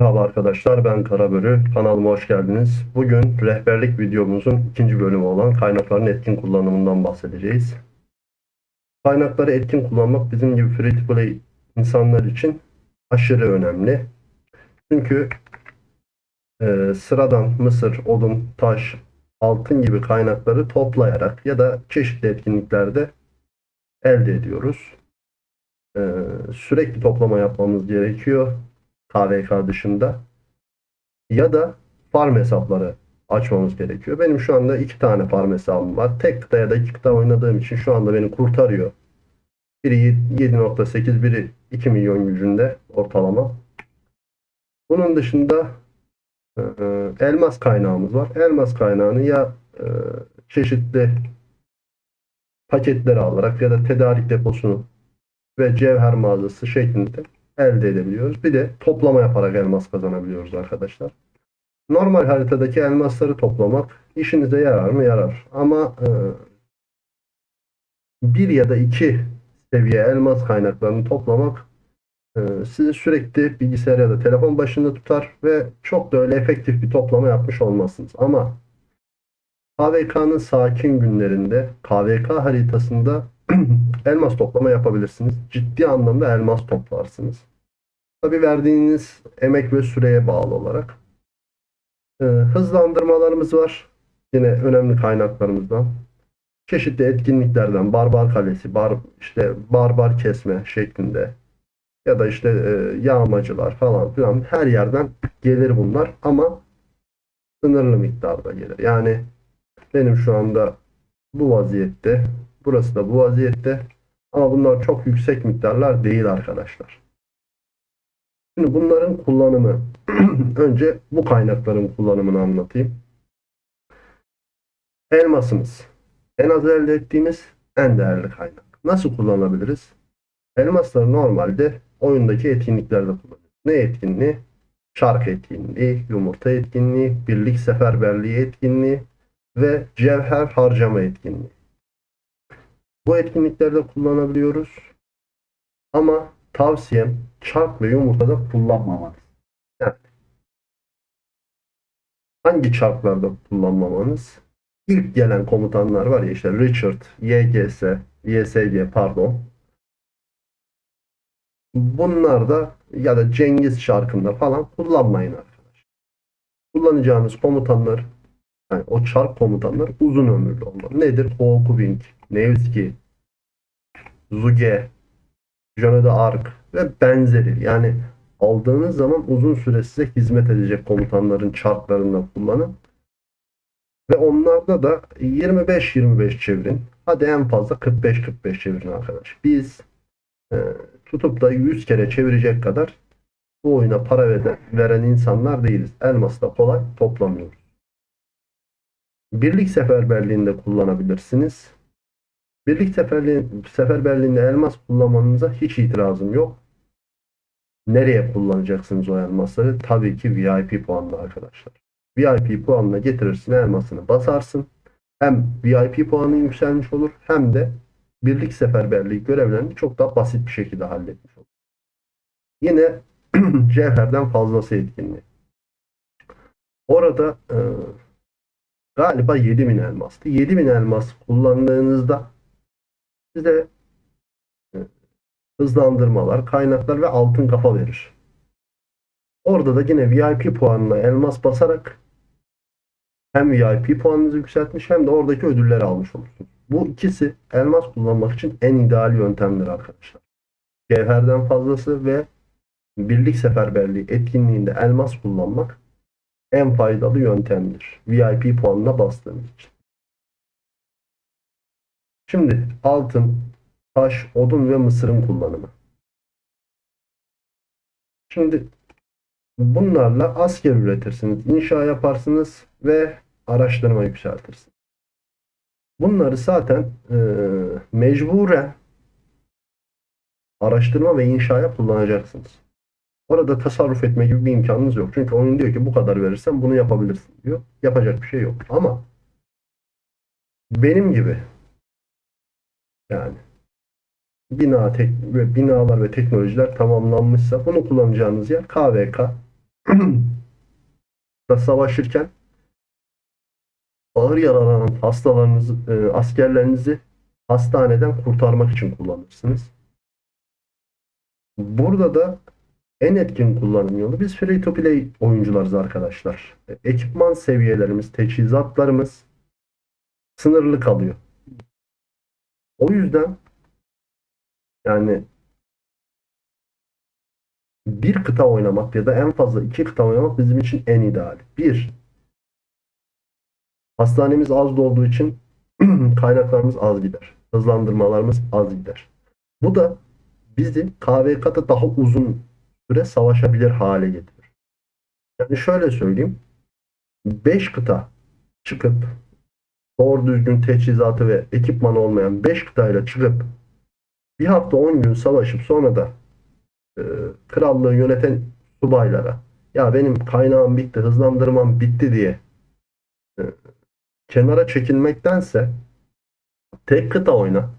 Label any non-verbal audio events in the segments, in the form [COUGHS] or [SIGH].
Merhaba arkadaşlar ben Karabörü. Kanalıma hoş geldiniz. Bugün rehberlik videomuzun ikinci bölümü olan kaynakların etkin kullanımından bahsedeceğiz. Kaynakları etkin kullanmak bizim gibi free to play insanlar için aşırı önemli. Çünkü e, sıradan mısır, odun, taş, altın gibi kaynakları toplayarak ya da çeşitli etkinliklerde elde ediyoruz. E, sürekli toplama yapmamız gerekiyor. KVK dışında ya da farm hesapları açmamız gerekiyor. Benim şu anda iki tane farm hesabım var. Tek kıta ya da iki kıta oynadığım için şu anda beni kurtarıyor. Biri 7.8, biri 2 milyon gücünde ortalama. Bunun dışında e, elmas kaynağımız var. Elmas kaynağını ya e, çeşitli paketleri alarak ya da tedarik deposunu ve cevher mağazası şeklinde elde edebiliyoruz. Bir de toplama yaparak elmas kazanabiliyoruz arkadaşlar. Normal haritadaki elmasları toplamak işinize yarar mı? Yarar. Ama e, bir ya da iki seviye elmas kaynaklarını toplamak e, sizi sürekli bilgisayar ya da telefon başında tutar ve çok da öyle efektif bir toplama yapmış olmazsınız. Ama KVK'nın sakin günlerinde KVK haritasında [CLEARS THROAT] elmas toplama yapabilirsiniz. Ciddi anlamda elmas toplarsınız. Tabi verdiğiniz emek ve süreye bağlı olarak. Ee, hızlandırmalarımız var. Yine önemli kaynaklarımızdan. Çeşitli etkinliklerden barbar kalesi, bar, işte barbar kesme şeklinde ya da işte e, yağmacılar falan filan her yerden gelir bunlar ama sınırlı miktarda gelir. Yani benim şu anda bu vaziyette Burası da bu vaziyette. Ama bunlar çok yüksek miktarlar değil arkadaşlar. Şimdi bunların kullanımı. [CLEARS THROAT] Önce bu kaynakların kullanımını anlatayım. Elmasımız. En az elde ettiğimiz en değerli kaynak. Nasıl kullanabiliriz? Elmasları normalde oyundaki etkinliklerde kullanıyoruz. Ne etkinliği? Çark etkinliği, yumurta etkinliği, birlik seferberliği etkinliği ve cevher harcama etkinliği. Bu etkinliklerde kullanabiliyoruz. Ama tavsiyem çark ve yumurtada kullanmamanız. Yani hangi çarklarda kullanmamanız? İlk gelen komutanlar var ya işte Richard, YGS, YSG pardon. Bunlar da ya da Cengiz çarkında falan kullanmayın arkadaşlar. Kullanacağınız komutanlar yani o çark komutanlar uzun ömürlü olmalı. Nedir? Hawkwing, Nevski, Zuge, Jeanne d'Arc ve benzeri. Yani aldığınız zaman uzun süre size hizmet edecek komutanların çarklarını kullanın. Ve onlarda da 25-25 çevirin. Hadi en fazla 45-45 çevirin arkadaş. Biz e, tutup da 100 kere çevirecek kadar bu oyuna para veren insanlar değiliz. Elması da kolay toplamıyoruz. Birlik seferberliğinde kullanabilirsiniz. Birlik seferli, seferberliğinde elmas kullanmanıza hiç itirazım yok. Nereye kullanacaksınız o elmasları? Tabii ki VIP puanla arkadaşlar. VIP puanla getirirsin elmasını basarsın. Hem VIP puanı yükselmiş olur hem de birlik seferberliği görevlerini çok daha basit bir şekilde halletmiş olur. Yine [CLEARS THROAT] cevherden fazlası etkinliği. Orada galiba 7000 elmastı. 7000 elmas kullandığınızda size e, hızlandırmalar, kaynaklar ve altın kafa verir. Orada da yine VIP puanına elmas basarak hem VIP puanınızı yükseltmiş hem de oradaki ödülleri almış olursunuz. Bu ikisi elmas kullanmak için en ideal yöntemdir arkadaşlar. Cevherden fazlası ve birlik seferberliği etkinliğinde elmas kullanmak en faydalı yöntemdir. VIP puanına bastığınız için. Şimdi altın, taş, odun ve mısırın kullanımı. Şimdi bunlarla asker üretirsiniz, inşa yaparsınız ve araştırma yükseltirsiniz. Bunları zaten e, mecburen araştırma ve inşaya kullanacaksınız. Orada tasarruf etme gibi bir imkanınız yok. Çünkü oyun diyor ki bu kadar verirsen bunu yapabilirsin diyor. Yapacak bir şey yok. Ama benim gibi yani bina tek ve binalar ve teknolojiler tamamlanmışsa bunu kullanacağınız yer KVK. [CLEARS THROAT] da savaşırken ağır yaralanan hastalarınızı, e, askerlerinizi hastaneden kurtarmak için kullanırsınız. Burada da en etkin kullanım yolu biz free to play oyuncularız arkadaşlar. Ekipman seviyelerimiz, teçhizatlarımız sınırlı kalıyor. O yüzden yani bir kıta oynamak ya da en fazla iki kıta oynamak bizim için en ideali. Bir, hastanemiz az dolduğu için [CLEARS THROAT] kaynaklarımız az gider. Hızlandırmalarımız az gider. Bu da bizi KVK'da daha uzun süre savaşabilir hale getirir. Yani şöyle söyleyeyim. 5 kıta çıkıp doğru düzgün teçhizatı ve ekipman olmayan 5 kıtayla çıkıp bir hafta 10 gün savaşıp sonra da e, krallığı yöneten subaylara ya benim kaynağım bitti, hızlandırmam bitti diye e, kenara çekilmektense tek kıta oyna.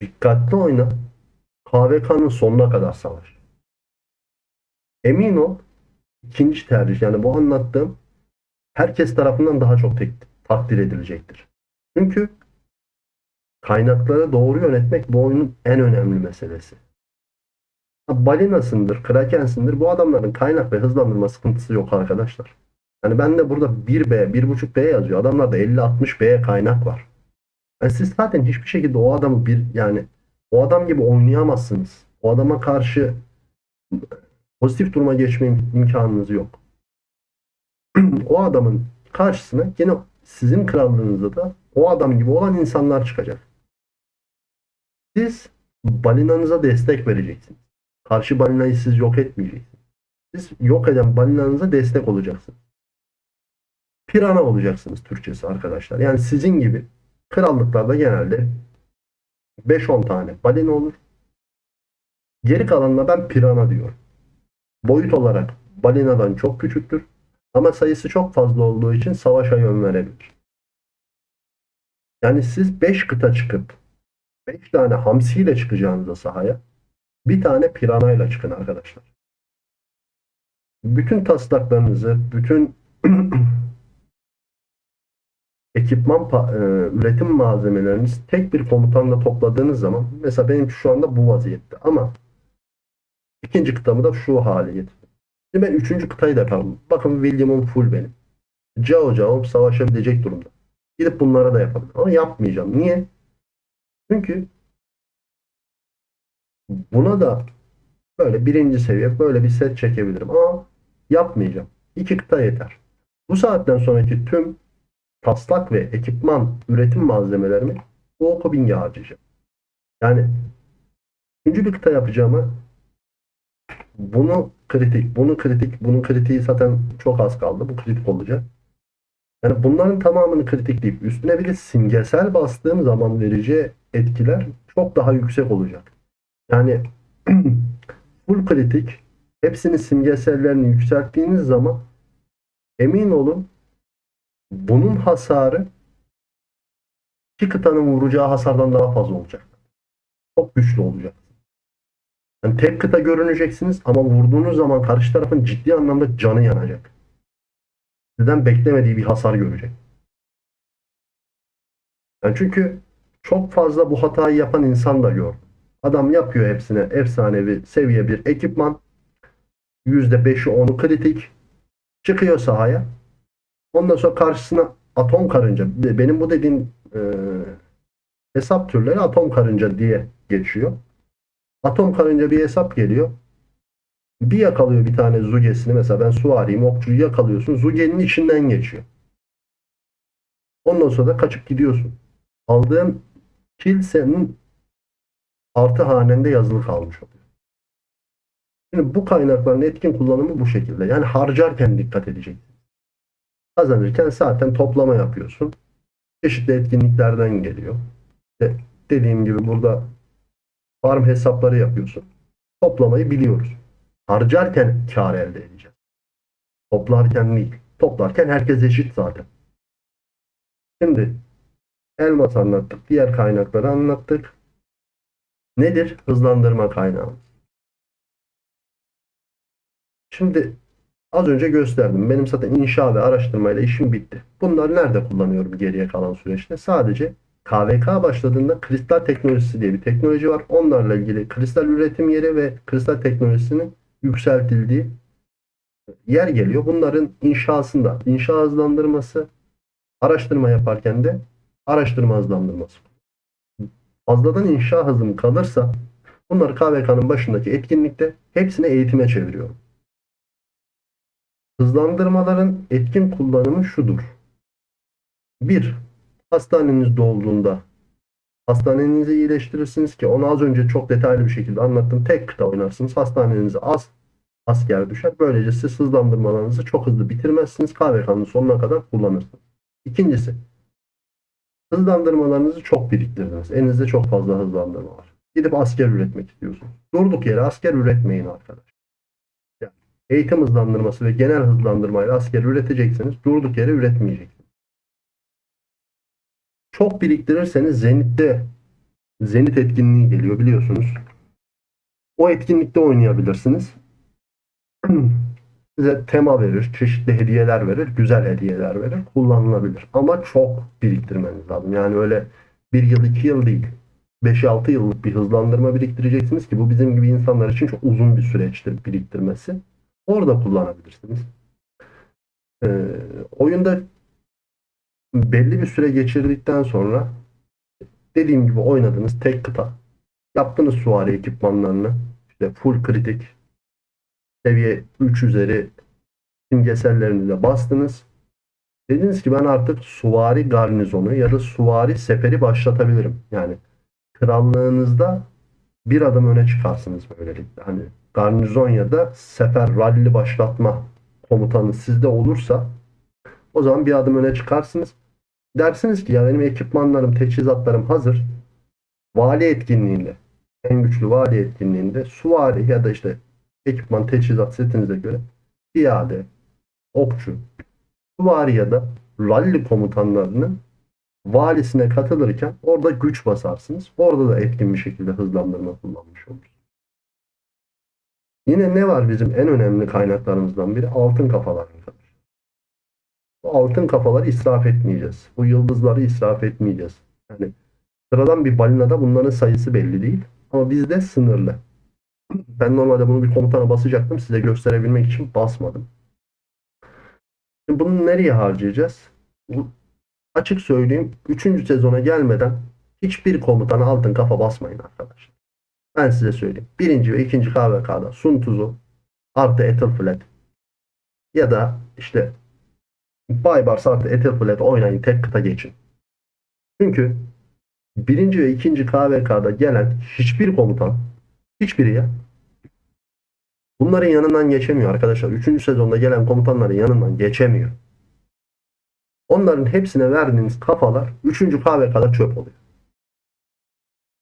Dikkatli oyna. KVK'nın sonuna kadar savaş. Emin ol ikinci tercih yani bu anlattığım herkes tarafından daha çok tek, takdir edilecektir. Çünkü kaynakları doğru yönetmek bu oyunun en önemli meselesi. Balinasındır, Kraken'sindir. Bu adamların kaynak ve hızlandırma sıkıntısı yok arkadaşlar. Yani ben de burada 1B, 1.5B yazıyor. Adamlarda 50-60B kaynak var. Yani siz zaten hiçbir şekilde o adamı bir yani o adam gibi oynayamazsınız. O adama karşı pozitif duruma geçme im- imkanınız yok. [CLEARS THROAT] o adamın karşısına yine sizin krallığınızda da o adam gibi olan insanlar çıkacak. Siz balinanıza destek vereceksiniz. Karşı balinayı siz yok etmeyeceksiniz. Siz yok eden balinanıza destek olacaksınız. Pirana olacaksınız Türkçesi arkadaşlar. Yani sizin gibi krallıklarda genelde 5-10 tane balina olur. Geri kalanına ben pirana diyorum. Boyut olarak balinadan çok küçüktür. Ama sayısı çok fazla olduğu için savaşa yön verebilir. Yani siz 5 kıta çıkıp 5 tane hamsiyle çıkacağınızda sahaya bir tane piranayla çıkın arkadaşlar. Bütün taslaklarınızı, bütün [CLEARS THROAT] ekipman e, üretim malzemeleriniz tek bir komutanla topladığınız zaman mesela benim şu anda bu vaziyette ama ikinci kıtamı da şu hale getirdim. Şimdi ben üçüncü kıtayı da yapalım. Bakın William'ım full benim. Cao Cao savaşabilecek durumda. Gidip bunlara da yapalım. Ama yapmayacağım. Niye? Çünkü buna da böyle birinci seviye böyle bir set çekebilirim. Ama yapmayacağım. İki kıta yeter. Bu saatten sonraki tüm taslak ve ekipman üretim malzemelerimi bu Okobing'e harcayacağım. Yani üçüncü bir kıta yapacağıma bunu kritik, bunu kritik, bunun kritiği zaten çok az kaldı. Bu kritik olacak. Yani bunların tamamını kritikleyip üstüne bir de simgesel bastığım zaman vereceği etkiler çok daha yüksek olacak. Yani [CLEARS THROAT] full kritik hepsinin simgesellerini yükselttiğiniz zaman emin olun bunun hasarı iki kıtanın vuracağı hasardan daha fazla olacak. Çok güçlü olacak. Yani tek kıta görüneceksiniz ama vurduğunuz zaman karşı tarafın ciddi anlamda canı yanacak. Sizden beklemediği bir hasar görecek. Yani çünkü çok fazla bu hatayı yapan insan da gördüm. Adam yapıyor hepsine efsanevi seviye bir ekipman. %5'i 10'u kritik. Çıkıyor sahaya. Ondan sonra karşısına atom karınca. Benim bu dediğim e, hesap türleri atom karınca diye geçiyor. Atom karınca bir hesap geliyor. Bir yakalıyor bir tane zugesini. Mesela ben suvariyim. Okçuyu yakalıyorsun. Zugenin içinden geçiyor. Ondan sonra da kaçıp gidiyorsun. Aldığın kill senin artı hanende yazılı kalmış oluyor. Şimdi bu kaynakların etkin kullanımı bu şekilde. Yani harcarken dikkat edeceksin. Kazanırken zaten toplama yapıyorsun. Çeşitli etkinliklerden geliyor. İşte dediğim gibi burada farm hesapları yapıyorsun. Toplamayı biliyoruz. Harcarken kar elde edeceğiz. Toplarken değil. Toplarken herkes eşit zaten. Şimdi elmas anlattık. Diğer kaynakları anlattık. Nedir? Hızlandırma kaynağı. Şimdi az önce gösterdim. Benim zaten inşa ve araştırmayla işim bitti. Bunları nerede kullanıyorum geriye kalan süreçte? Sadece KVK başladığında kristal teknolojisi diye bir teknoloji var. Onlarla ilgili kristal üretim yeri ve kristal teknolojisinin yükseltildiği yer geliyor. Bunların inşasında, inşa hızlandırması, araştırma yaparken de araştırma hızlandırması. Fazladan inşa hızım kalırsa bunları KVK'nın başındaki etkinlikte hepsini eğitime çeviriyorum. Hızlandırmaların etkin kullanımı şudur. 1. Hastanenizde olduğunda hastanenizi iyileştirirsiniz ki onu az önce çok detaylı bir şekilde anlattım. Tek kıta oynarsınız. Hastanenize az asker düşer. Böylece siz hızlandırmalarınızı çok hızlı bitirmezsiniz. KVK'nın sonuna kadar kullanırsınız. İkincisi hızlandırmalarınızı çok biriktirdiniz. Elinizde çok fazla hızlandırma var. Gidip asker üretmek istiyorsunuz. Durduk yere asker üretmeyin arkadaş. Eğitim hızlandırması ve genel hızlandırmayla asker üreteceksiniz. Durduk yere üretmeyeceksiniz. Çok biriktirirseniz Zenit'te Zenit etkinliği geliyor biliyorsunuz. O etkinlikte oynayabilirsiniz. [CLEARS THROAT] Size tema verir, çeşitli hediyeler verir, güzel hediyeler verir, kullanılabilir. Ama çok biriktirmeniz lazım. Yani öyle bir yıl, iki yıl değil. 5-6 yıllık bir hızlandırma biriktireceksiniz ki bu bizim gibi insanlar için çok uzun bir süreçtir biriktirmesi. Orada kullanabilirsiniz. Ee, oyunda belli bir süre geçirdikten sonra dediğim gibi oynadığınız tek kıta yaptığınız suvari ekipmanlarını işte full kritik seviye 3 üzeri simgesellerini de bastınız. Dediniz ki ben artık suvari garnizonu ya da suvari seferi başlatabilirim. Yani krallığınızda bir adım öne çıkarsınız böylelikle. Hani garnizon ya da sefer ralli başlatma komutanı sizde olursa o zaman bir adım öne çıkarsınız. Dersiniz ki ya benim ekipmanlarım, teçhizatlarım hazır. Vali etkinliğinde, en güçlü vali etkinliğinde suvari ya da işte ekipman, teçhizat setinize göre piyade, okçu, suvari ya da ralli komutanlarının valisine katılırken orada güç basarsınız. Orada da etkin bir şekilde hızlandırma kullanmış olursunuz. Yine ne var bizim en önemli kaynaklarımızdan biri? Altın kafalar arkadaşlar. Bu altın kafaları israf etmeyeceğiz. Bu yıldızları israf etmeyeceğiz. Yani sıradan bir balinada bunların sayısı belli değil. Ama bizde sınırlı. Ben normalde bunu bir komutana basacaktım. Size gösterebilmek için basmadım. Şimdi bunu nereye harcayacağız? Bu, açık söyleyeyim 3. sezona gelmeden hiçbir komutana altın kafa basmayın arkadaşlar. Ben size söyleyeyim. Birinci ve ikinci KVK'da Sun Tzu artı Ethelflaed ya da işte Baybars artı Ethelflaed oynayın tek kıta geçin. Çünkü birinci ve ikinci KVK'da gelen hiçbir komutan hiçbiri ya bunların yanından geçemiyor arkadaşlar. Üçüncü sezonda gelen komutanların yanından geçemiyor. Onların hepsine verdiğiniz kafalar 3. KVK'da çöp oluyor.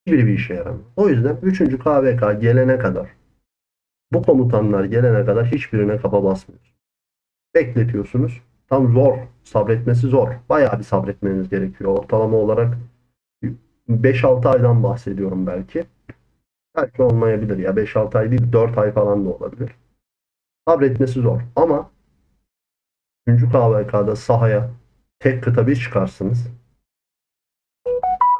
Hiçbiri bir işe yaramıyor. O yüzden 3. KVK gelene kadar bu komutanlar gelene kadar hiçbirine kafa basmıyorsunuz. Bekletiyorsunuz. Tam zor. Sabretmesi zor. Bayağı bir sabretmeniz gerekiyor. Ortalama olarak 5-6 aydan bahsediyorum belki. Belki olmayabilir ya. 5-6 ay değil 4 ay falan da olabilir. Sabretmesi zor. Ama 3. KVK'da sahaya tek kıta bir çıkarsınız.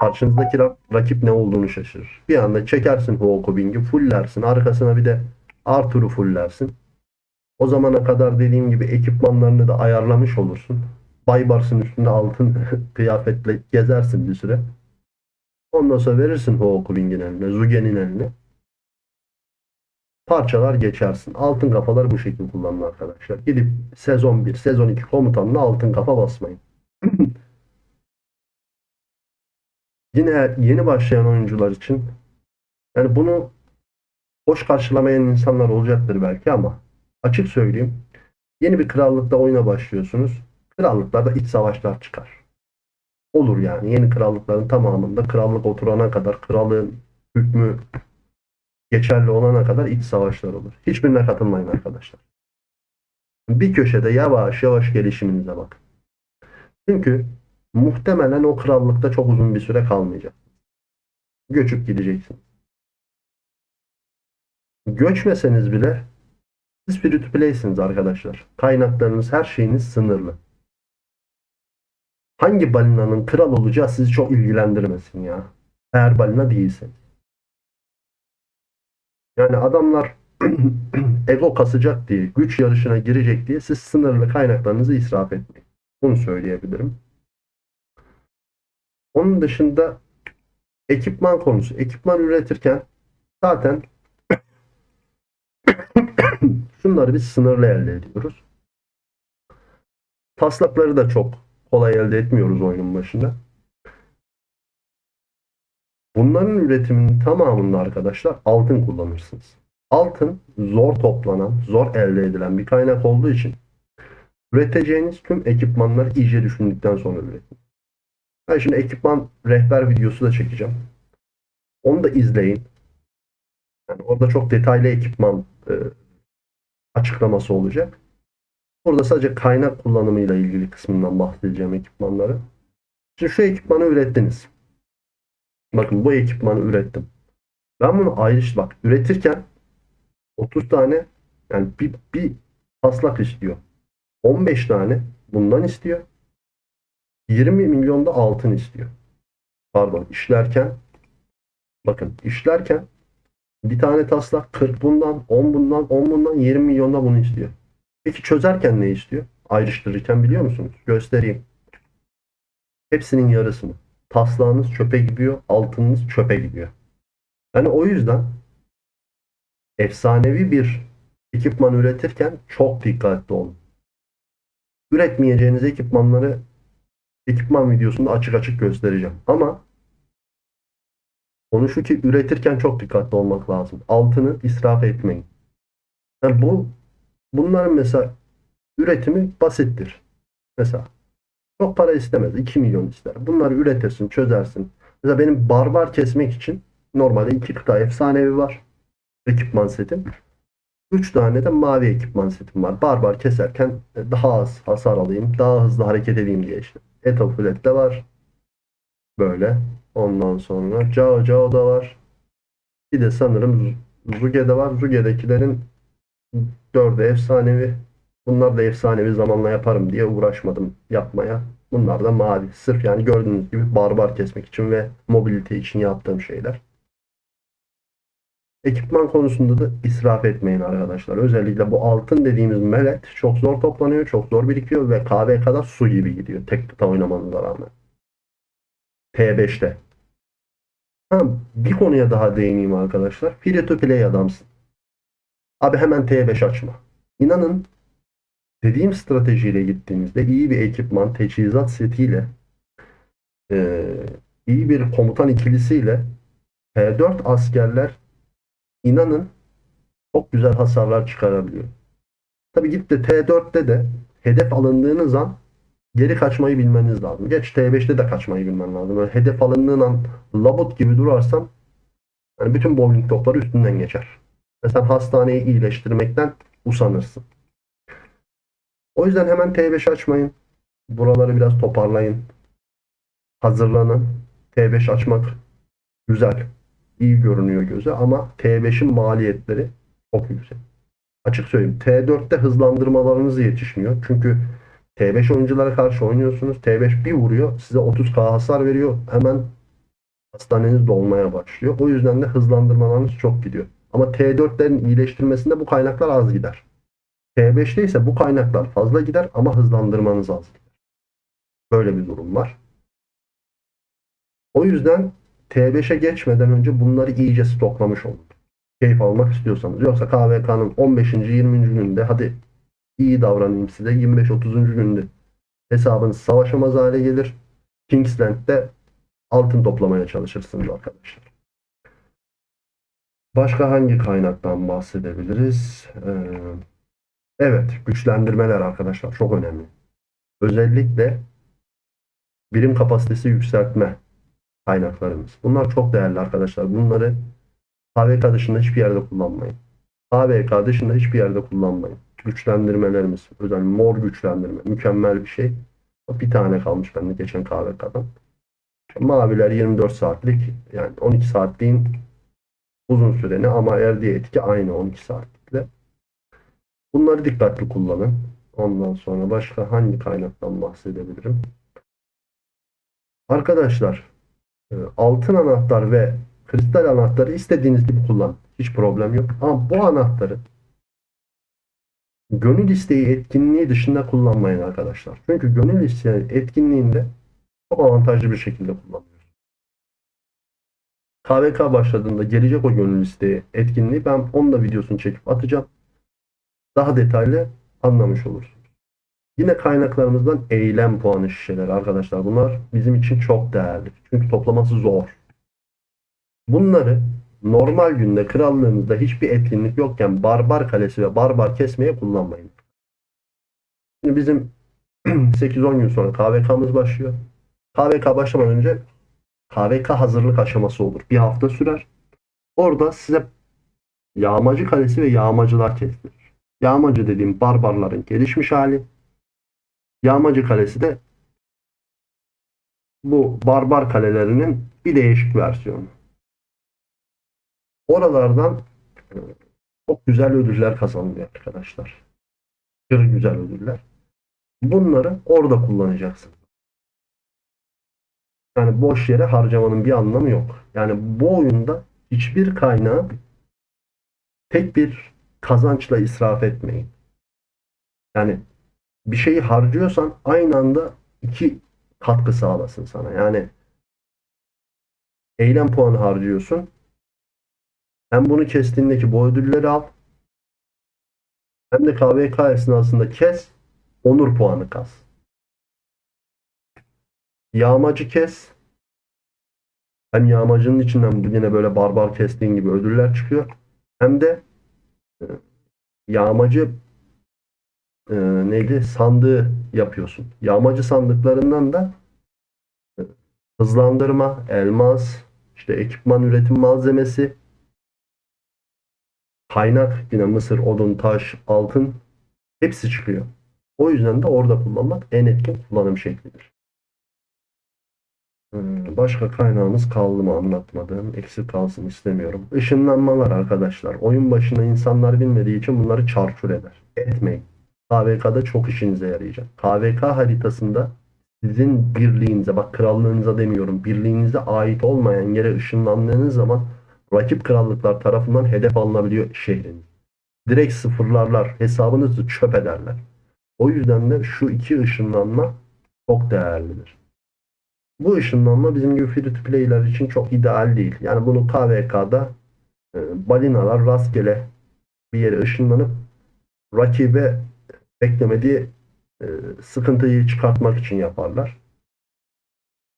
Karşınızdaki rak- rakip ne olduğunu şaşırır. Bir anda çekersin Huokobing'i fullersin. Arkasına bir de Arthur'u fullersin. O zamana kadar dediğim gibi ekipmanlarını da ayarlamış olursun. Baybars'ın üstünde altın [LAUGHS] kıyafetle gezersin bir süre. Ondan sonra verirsin Huokobing'in eline, Zugen'in eline. Parçalar geçersin. Altın kafalar bu şekilde kullanın arkadaşlar. Gidip sezon 1, sezon 2 komutanına altın kafa basmayın. Yine yeni başlayan oyuncular için yani bunu hoş karşılamayan insanlar olacaktır belki ama açık söyleyeyim yeni bir krallıkta oyuna başlıyorsunuz. Krallıklarda iç savaşlar çıkar. Olur yani yeni krallıkların tamamında krallık oturana kadar kralın hükmü geçerli olana kadar iç savaşlar olur. Hiçbirine katılmayın arkadaşlar. Bir köşede yavaş yavaş gelişiminize bakın. Çünkü muhtemelen o krallıkta çok uzun bir süre kalmayacak. Göçüp gideceksiniz. Göçmeseniz bile Siz free to play'siniz arkadaşlar. Kaynaklarınız, her şeyiniz sınırlı. Hangi balinanın kral olacağı sizi çok ilgilendirmesin ya. Eğer balina değilseniz. Yani adamlar [CLEARS THROAT] ego kasacak diye, güç yarışına girecek diye siz sınırlı kaynaklarınızı israf etmeyin. Bunu söyleyebilirim. Onun dışında ekipman konusu. Ekipman üretirken zaten [COUGHS] şunları biz sınırlı elde ediyoruz. Taslakları da çok kolay elde etmiyoruz oyunun başında. Bunların üretiminin tamamında arkadaşlar altın kullanırsınız. Altın zor toplanan, zor elde edilen bir kaynak olduğu için üreteceğiniz tüm ekipmanları iyice düşündükten sonra üretin. Ben şimdi ekipman rehber videosu da çekeceğim. Onu da izleyin. Yani orada çok detaylı ekipman e, açıklaması olacak. Burada sadece kaynak kullanımıyla ilgili kısmından bahsedeceğim ekipmanları. Şimdi şu ekipmanı ürettiniz. Bakın bu ekipmanı ürettim. Ben bunu ayrış bak üretirken 30 tane yani bir, bir taslak istiyor. 15 tane bundan istiyor. 20 milyonda altın istiyor. Pardon işlerken bakın işlerken bir tane taslak 40 bundan 10 bundan 10 bundan 20 milyonda bunu istiyor. Peki çözerken ne istiyor? Ayrıştırırken biliyor musunuz? Göstereyim. Hepsinin yarısını. Taslağınız çöpe gidiyor, altınınız çöpe gidiyor. Yani o yüzden efsanevi bir ekipman üretirken çok dikkatli olun. Üretmeyeceğiniz ekipmanları ekipman videosunda açık açık göstereceğim. Ama konu şu ki üretirken çok dikkatli olmak lazım. Altını israf etmeyin. Yani bu bunların mesela üretimi basittir. Mesela çok para istemez. 2 milyon ister. Bunları üretirsin, çözersin. Mesela benim barbar kesmek için normalde iki kıta efsanevi var. Ekipman setim. 3 tane de mavi ekipman setim var. Barbar keserken daha az hasar alayım, daha hızlı hareket edeyim diye işte. Etoflet de var. Böyle. Ondan sonra Cao Cao da var. Bir de sanırım Zuge'de var. Zuge'dekilerin dördü efsanevi. Bunlar da efsanevi zamanla yaparım diye uğraşmadım yapmaya. Bunlar da mavi. Sırf yani gördüğünüz gibi barbar kesmek için ve mobilite için yaptığım şeyler. Ekipman konusunda da israf etmeyin arkadaşlar. Özellikle bu altın dediğimiz melet çok zor toplanıyor, çok zor birikiyor ve kahve kadar su gibi gidiyor tek kıta oynamanıza rağmen. T5'te. Ha, bir konuya daha değineyim arkadaşlar. Free to play adamsın. Abi hemen T5 açma. İnanın dediğim stratejiyle gittiğimizde iyi bir ekipman, teçhizat setiyle e, iyi bir komutan ikilisiyle T4 askerler inanın çok güzel hasarlar çıkarabiliyor. Tabi gidip de T4'te de hedef alındığınız an geri kaçmayı bilmeniz lazım. Geç T5'te de kaçmayı bilmen lazım. Böyle hedef alındığın an labut gibi durarsan yani bütün bowling topları üstünden geçer. Ve sen hastaneyi iyileştirmekten usanırsın. O yüzden hemen T5 açmayın. Buraları biraz toparlayın. Hazırlanın. T5 açmak güzel. İyi görünüyor göze ama T5'in maliyetleri çok yüksek. Açık söyleyeyim. T4'te hızlandırmalarınız yetişmiyor. Çünkü T5 oyunculara karşı oynuyorsunuz. T5 bir vuruyor. Size 30k hasar veriyor. Hemen hastaneniz dolmaya başlıyor. O yüzden de hızlandırmalarınız çok gidiyor. Ama T4'lerin iyileştirmesinde bu kaynaklar az gider. T5'te ise bu kaynaklar fazla gider ama hızlandırmanız az gider. Böyle bir durum var. O yüzden T5'e geçmeden önce bunları iyice stoklamış olun. Keyif almak istiyorsanız. Yoksa KVK'nın 15. 20. gününde hadi iyi davranayım size 25-30. günde hesabınız savaşamaz hale gelir. Kingsland'de altın toplamaya çalışırsınız arkadaşlar. Başka hangi kaynaktan bahsedebiliriz? Ee, evet, güçlendirmeler arkadaşlar çok önemli. Özellikle birim kapasitesi yükseltme kaynaklarımız. Bunlar çok değerli arkadaşlar. Bunları KVK dışında hiçbir yerde kullanmayın. KVK dışında hiçbir yerde kullanmayın. Güçlendirmelerimiz. Özellikle mor güçlendirme. Mükemmel bir şey. Bir tane kalmış bende geçen KVK'dan. Maviler 24 saatlik yani 12 saatliğin uzun süreni ama erdiği etki aynı 12 saatlikle. Bunları dikkatli kullanın. Ondan sonra başka hangi kaynaktan bahsedebilirim? Arkadaşlar altın anahtar ve kristal anahtarı istediğiniz gibi kullanın. Hiç problem yok. Ama bu anahtarı gönül isteği etkinliği dışında kullanmayın arkadaşlar. Çünkü gönül isteği etkinliğinde çok avantajlı bir şekilde kullanıyoruz. KVK başladığında gelecek o gönül isteği etkinliği ben onun da videosunu çekip atacağım. Daha detaylı anlamış olursunuz. Yine kaynaklarımızdan eylem puanı şişeleri arkadaşlar. Bunlar bizim için çok değerli. Çünkü toplaması zor. Bunları normal günde krallığınızda hiçbir etkinlik yokken barbar kalesi ve barbar kesmeye kullanmayın. Şimdi bizim [CLEARS THROAT] 8-10 gün sonra KVK'mız başlıyor. KVK başlamadan önce KVK hazırlık aşaması olur. Bir hafta sürer. Orada size yağmacı kalesi ve yağmacılar kestirir. Yağmacı dediğim barbarların gelişmiş hali. Yağmacı kalesi de bu barbar kalelerinin bir değişik versiyonu. Oralardan e, çok güzel ödüller kazanılıyor arkadaşlar. Aşırı güzel ödüller. Bunları orada kullanacaksın. Yani boş yere harcamanın bir anlamı yok. Yani bu oyunda hiçbir kaynağı tek bir kazançla israf etmeyin. Yani bir şeyi harcıyorsan aynı anda iki katkı sağlasın sana. Yani eylem puanı harcıyorsun. Hem bunu kestiğindeki bu ödülleri al. Hem de KVK esnasında kes. Onur puanı kas. Yağmacı kes. Hem yağmacının içinden yine böyle barbar kestiğin gibi ödüller çıkıyor. Hem de e, yağmacı e, neydi sandığı yapıyorsun. Yağmacı sandıklarından da e, hızlandırma, elmas, işte ekipman üretim malzemesi, kaynak yine mısır, odun, taş, altın hepsi çıkıyor. O yüzden de orada kullanmak en etkin kullanım şeklidir. Hmm, Başka kaynağımız kaldı mı anlatmadığım. Eksik kalsın istemiyorum. Işınlanmalar arkadaşlar. Oyun başında insanlar bilmediği için bunları çarçur eder. Etmeyin. KVK'da çok işinize yarayacak. KVK haritasında sizin birliğinize, bak krallığınıza demiyorum, birliğinize ait olmayan yere ışınlandığınız zaman rakip krallıklar tarafından hedef alınabiliyor şehriniz. Direkt sıfırlarlar, hesabınızı çöp ederler. O yüzden de şu iki ışınlanma çok değerlidir. Bu ışınlanma bizim gibi free to play'ler için çok ideal değil. Yani bunu KVK'da e, balinalar rastgele bir yere ışınlanıp rakibe beklemediği e, sıkıntıyı çıkartmak için yaparlar.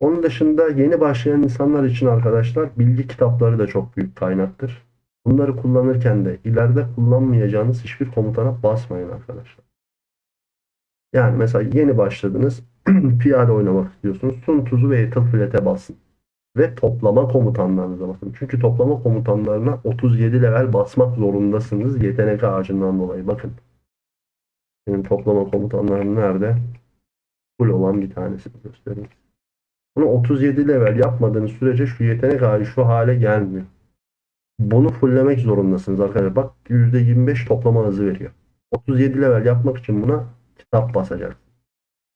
Onun dışında yeni başlayan insanlar için arkadaşlar bilgi kitapları da çok büyük kaynaktır. Bunları kullanırken de ileride kullanmayacağınız hiçbir komutana basmayın arkadaşlar. Yani mesela yeni başladınız [CLEARS THROAT] piyade oynamak istiyorsunuz. Sun tuzu ve Ethelflaed'e basın. Ve toplama komutanlarınıza basın. Çünkü toplama komutanlarına 37 level basmak zorundasınız yetenek ağacından dolayı. Bakın. Benim toplama komutanlarım nerede? Full olan bir tanesini göstereyim. Bunu 37 level yapmadığınız sürece şu yetenek ağacı şu hale gelmiyor. Bunu fulllemek zorundasınız arkadaşlar. Bak %25 toplama hızı veriyor. 37 level yapmak için buna kitap basacak.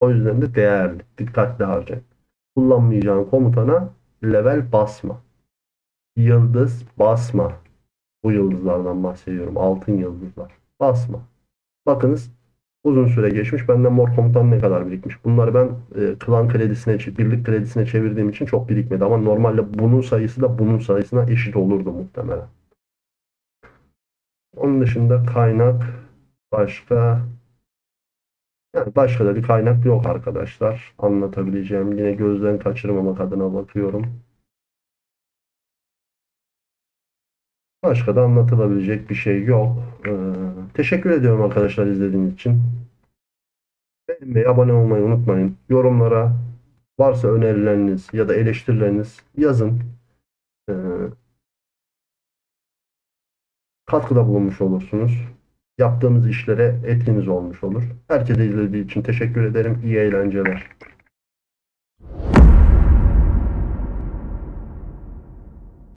O yüzden de değerli. Dikkatli harcayın. Kullanmayacağın komutana level basma. Yıldız basma. Bu yıldızlardan bahsediyorum. Altın yıldızlar. Basma. Bakınız uzun süre geçmiş. Benden mor komutan ne kadar birikmiş. Bunları ben e, klan kredisine, birlik kredisine çevirdiğim için çok birikmedi. Ama normalde bunun sayısı da bunun sayısına eşit olurdu muhtemelen. Onun dışında kaynak başka yani başka da bir kaynak yok arkadaşlar. Anlatabileceğim. Yine gözden kaçırmamak adına bakıyorum. Başka da anlatılabilecek bir şey yok. Ee, teşekkür ediyorum arkadaşlar izlediğiniz için. Beğenmeyi, abone olmayı unutmayın. Yorumlara varsa önerileriniz ya da eleştirileriniz yazın. Ee, katkıda bulunmuş olursunuz. Yaptığımız işlere etkiniz olmuş olur. Herkese izlediği için teşekkür ederim. İyi eğlenceler.